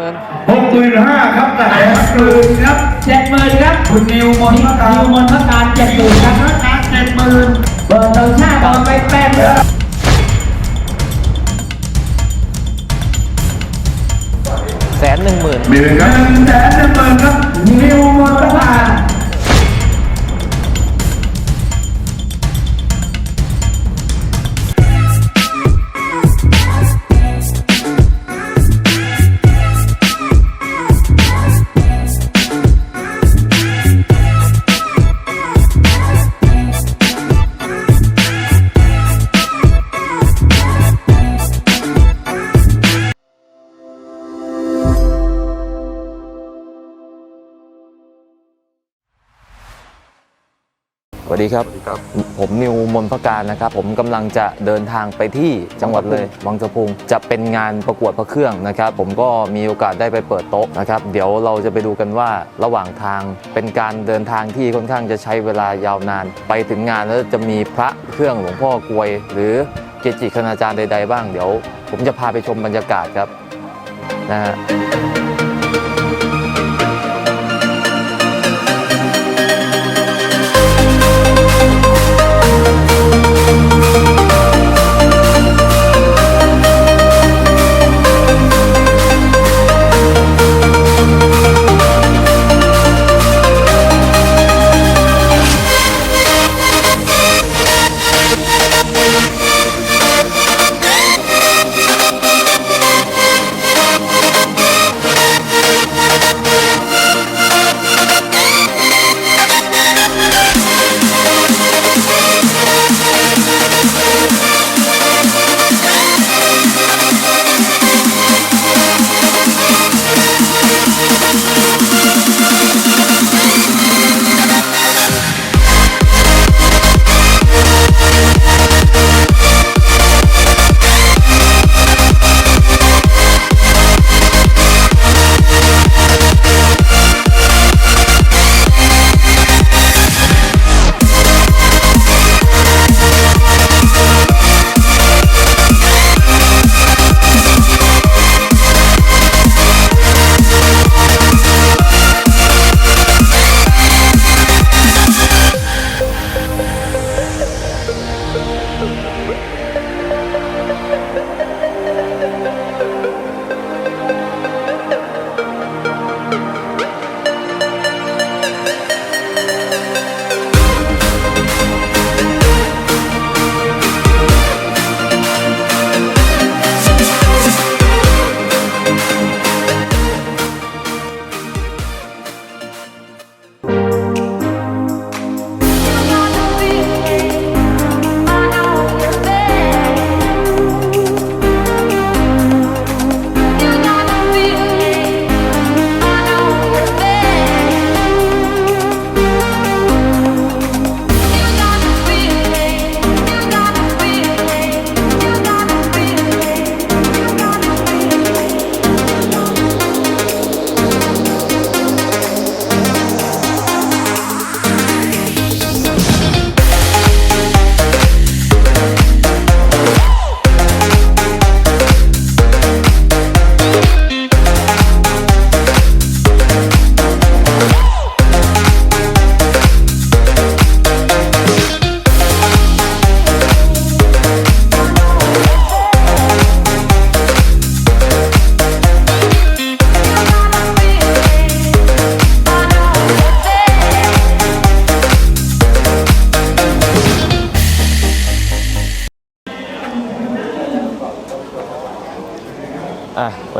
หมื่นหกหมื่นห้าครับแต่หมื่นครับเจ็ดหมื่นครับคุณนิวมนต์พระการนิวมนต์พระการเจ็ดหมื่นครับพระการเจ็ดหมื่นเบอร์เติมชาติต่อไปแปดหมื่นแสนหนึ่งหมื่นหมื่นครับหนึ่งแสนหนึ่งหมื่นครับนิวมนต์พระการ วัสดีครับ ผมนิวมนต์พระการนะครับ ผมกำลังจะเดินทางไปที่จังหวัดเลยวังสะพุงจะเป็นงานประกวดพระเครื่องนะครับ ผมก็มีโอกาสได้ไปเปิดโต๊ะนะครับ เดี๋ยวเราจะไปดูกันว่าระหว่างทางเป็นการเดินทางที่ค่อนข้างจะใช้เวลายาวนาน ไปถึงงานแล้วจะมีพระเครื่องหลวงพ่อกลวย หรือเกจิคณาจารย์ใด ๆ บ้างเดี๋ยว ผมจะพาไปชมบรรยากาศครับนะฮะ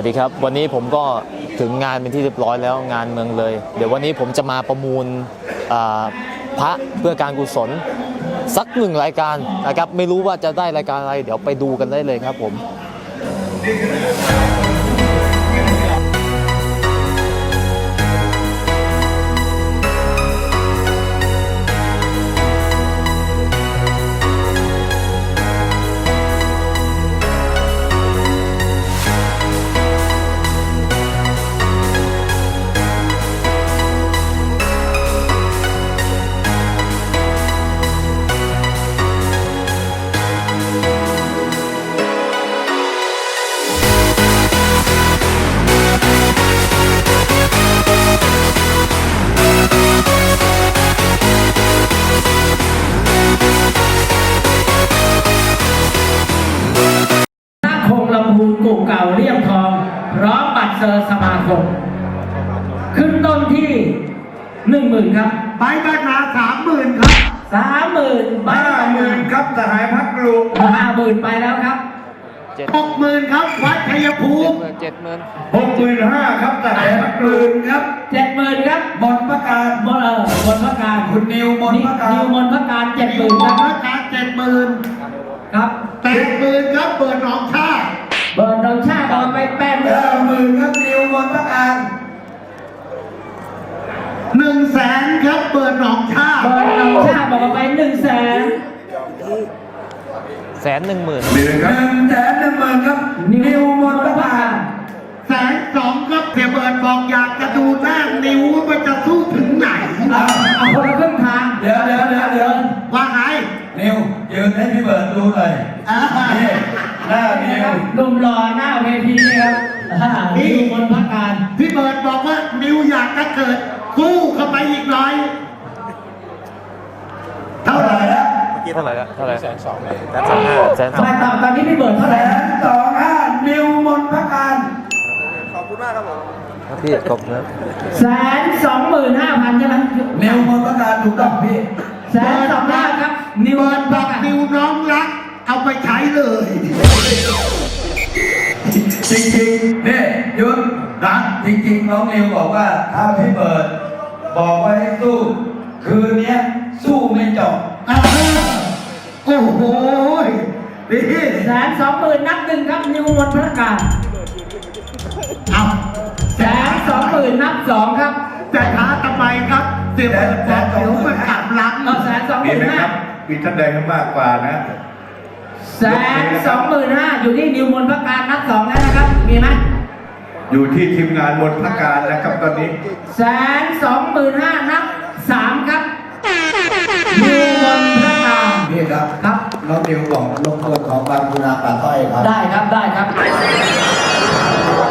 วัสดีครับ วันนี้ผมก็ถึงงานเป็นที่เรียบร้อยแล้วงานเมืองเลย เดี๋ยววันนี้ผมจะมาประมูลพระเพื่อการกุศลสักหนึ่งรายการนะครับ ไม่รู้ว่าจะได้รายการอะไร เดี๋ยวไปดูกันได้เลยครับผม มื่นครับไปบ้านนาสามหมื่นครับสามหมื่นห้าหมื่นครับสหายพักกลุ่มห้าหมื่นไปแล้วครับเจ็ดหกหมื่นครับวัดชัยภูมิเจ็ดหมื่นหกหมื่นห้าครับสหายพักกลุ่มครับเจ็ดหมื่นครับมนต์ประการมนเออมนพระการคุณนิวมนต์ประการนิวมนพระการเจ็ดหนิวมื่นมคนรับต์ประการเจ็ดหมื่นครับแปดหมื่นครับเปิดหนองชาติเบิร์ดดองชาติเอาไปแปดหมื่นเก้าหมื่นครับนิวมนต์ประการ หนึ่งแสนครับเปิดหนองชาติเบิร์ดดองชาติบอกเอาไปหนึ่งแสนแสนหนึ่งหมื่นหนึ่งครับหนึ่งแสนหนึ่งหมื่นครับ นิวมนต์ประการแสนสองครับเสียเบิร์ดบอกอยากจะดูหน้านิวว่ามันจะสู้ถึงไหนเอาเอาคนละครึ่งทางเดี๋ยวเดี๋ยวเดี๋ยวเดี๋ยวว่าไงนิวยืนให้พี่เบิร์ดดูหน่อยอ่านี่หน้านิวหนุ่มหล่อหน้าเวทีนี่ครับอ่านิวมนพระการ พี่เบิร์ดบอกว่านิวอยากจะเกิดสู้เข้าไปอีกหน่อย เท่าไหร่ แล้วเท่าไหร่ละเท่าไหร่แสนสองแสนสองห้าแสนสองไม่ตอนตอนนี้พี่เบิร์ดเท่าไหแสร่นะนสองห้านิวมนต์ประการครับพี่กบนะแสนสองหมื่นห้าพันใช่ไหมนิวมนต์ประการถูกต้องพี่แสนสองห้าครับ นิวเบิมร์ดนบพระอกการนิวน้องรัก เอาไปใช้เลยจริงๆนี่ยุทธนะจริงๆน้องนิวบอกว่าถ้าพี่เบิร์ดบอกว่าให้สู้คืนเนี้ยสู้ไม่จบ อ่าโอ้โหนี่แสนสองหมื่นนับหนึ่งครับนิวมนพระการเอาแสนสองหมื่นนับสองครับจะท้าทำไมครับเสียเบิร์ดบอกเดี๋ยวมันกลับหลังเอาแสนสองหมีมื่นไหมคห้ารับมีท่านใดมากกว่านะแสนสองหมื่นห้าอยู่ที่นิวมนพระการนับสองแล้วนะครับ มีไหมอยู่ที่ทีมงานบนพักการนะครับตอนนี้แสนสองหมื่นห้านับสามครับ ครับครับน้องนิวบอกลงโทษของบางคุณาป่าต้อยครับได้ครับได้ครับ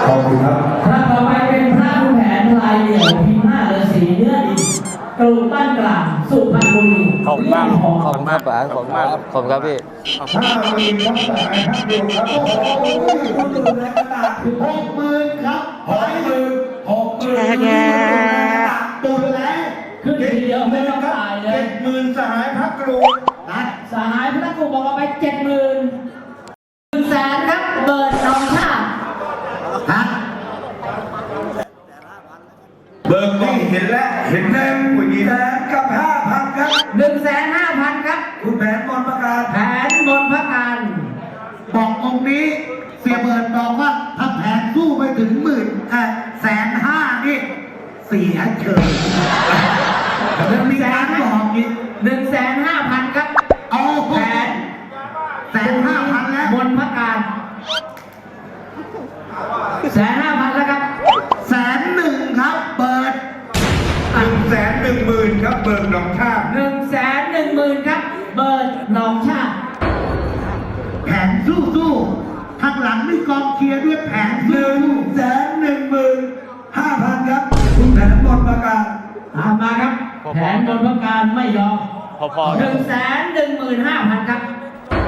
ขอบคุณครับพระต่อไปเป็นพระผู้แผนลายเดี่ยวพิมพ์ห้าฤาษีเนื้อดินกรุบ้านกลางสุพรรณบุรีขอบคุณมากเรื่องของขอบคุณมากป๋าขอบคุณมากขอบคุณครับพี่ห้าหมื่นครับสหายพักเดียวครับหกหมื่นครับหกหมื่นหกหมื่นตุนแล้วขึ้นทีเดียวไม่ต้องตายเลเจ็ยดหมื่นสหายพักกรูนะ สหายพระครูบอกว่าไปเจ็ดหมื่นหนึ่งแสนครับเบิร์ดน้องชาติฮะเบิกนี่เห็นแล้ว เห็นแล้วผู้หญิงแสนกับห้าพันครับหนึ่งแสนห้าพันครับ คุณแผนมนต์ประการแผนมนต์พระการบอกองค์นี้เสียเบิร์ดบอกว่าถ้าแผนสู้ไปถึงหมื่นเอ่อแสนห้านี่เสียเฉย นหนึ่งหมื่นครับ เบิร์ดน้องชาติแผนสู้สู้ๆข้างหลังมีกองเชียร์ด้วยแผนหนึ่งแสนหนึ่งหมื่นห้าพันครับคุณแผนมนต์ประการตามมาครับ แผนมนต์พระการไม่ยอมพอๆหนึ่งแสนหนึ่งหมื่นห้าพันครับ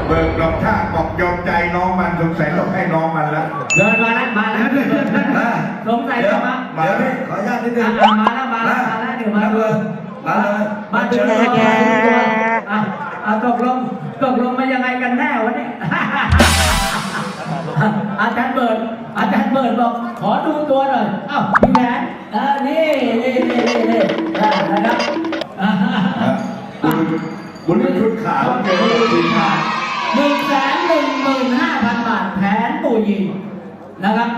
เบิกหนองชาติบอกยอมใจน้องมันสงสัยต้องให้น้องมันแล้วเดินมาแล้วมาแล้วสงสัยเดี๋ยจะวมาเดี๋ยวพี่ขออนุญาตนิดนึงอะมาแล้วมาแล้วมาแล้วเดี๋ยวมาเลเลยย มาเลยมาถึงตัวมาถึงตัวอะอะตกลงตกลงมายังไงกันแน่วะเนี่ย อาจารย์เบิร์ดอาจารย์เบิร์ดบอกขอดูตัวหน่อยอ้าวพี่แหวนเออนี่นี่นี่นี่นี่อะนะครับอะคุณคุณชุดขาวเจอชุดสีขาวหนึ่งแสนหนึ่งหมื่นห้าพันบาทแผนปู่ยิงนะครับ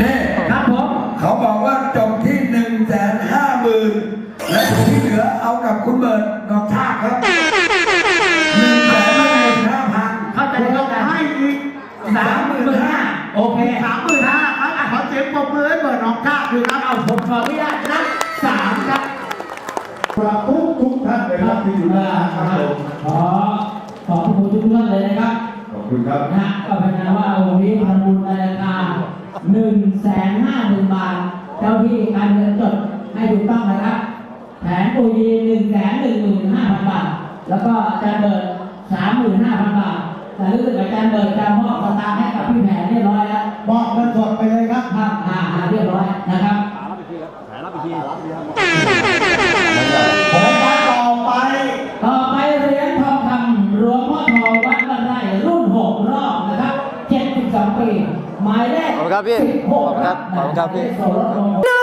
นี่ครับผมเขาบอกว่าจบ ที่เหลือเอากับคุณเบิร์ดนอกชาติครับหนึ่งแสนหนึ่งห้าพันเข้าใจเข้าใจให้อีกสามหมื่นห้าโอเคสามหมื่นห้าครับขอเสียงปรบมือให้เบิร์ดน้องชาติด้วยครับเอาผมขออนุญาตนะสามครับครับทุกทุกท่านเลยครับที่อยู่หน้าครับผมขอขอบคุณทุกท่านเลยนะครับขอบคุณครับนะฮะก็เป็นนะว่าวันนี้ทำบุญในราคาหนึ่งแสนห้าหมื่นบาท เจ้าที่การเงินจดให้ถูกต้องนะครับ แผนปุยหนึ่งแสนหนึ่งหมื่นห้าพันบาท แล้วก็อาจารย์เบิร์ดสามหมื่นห้าพันบาท แต่รู้สึกอาจารย์เบิร์ดจะมอบสตางค์ให้กับพี่แผนเรียบร้อยแล้วมอบเงินสดไปเลยครับครับอ่าเรียบร้อยนะครับแผนรับอีกทีรับอีกทีครับต่อไป ต่อไปเรียญทอคำหวงพ่อทองวัดบ้ไร่รุ่นหกรอบนะครับเจ็ดสิบสองปีหมายเลขขอบคุณครับพี่ขอบคุณครับขอบคุณครับพี่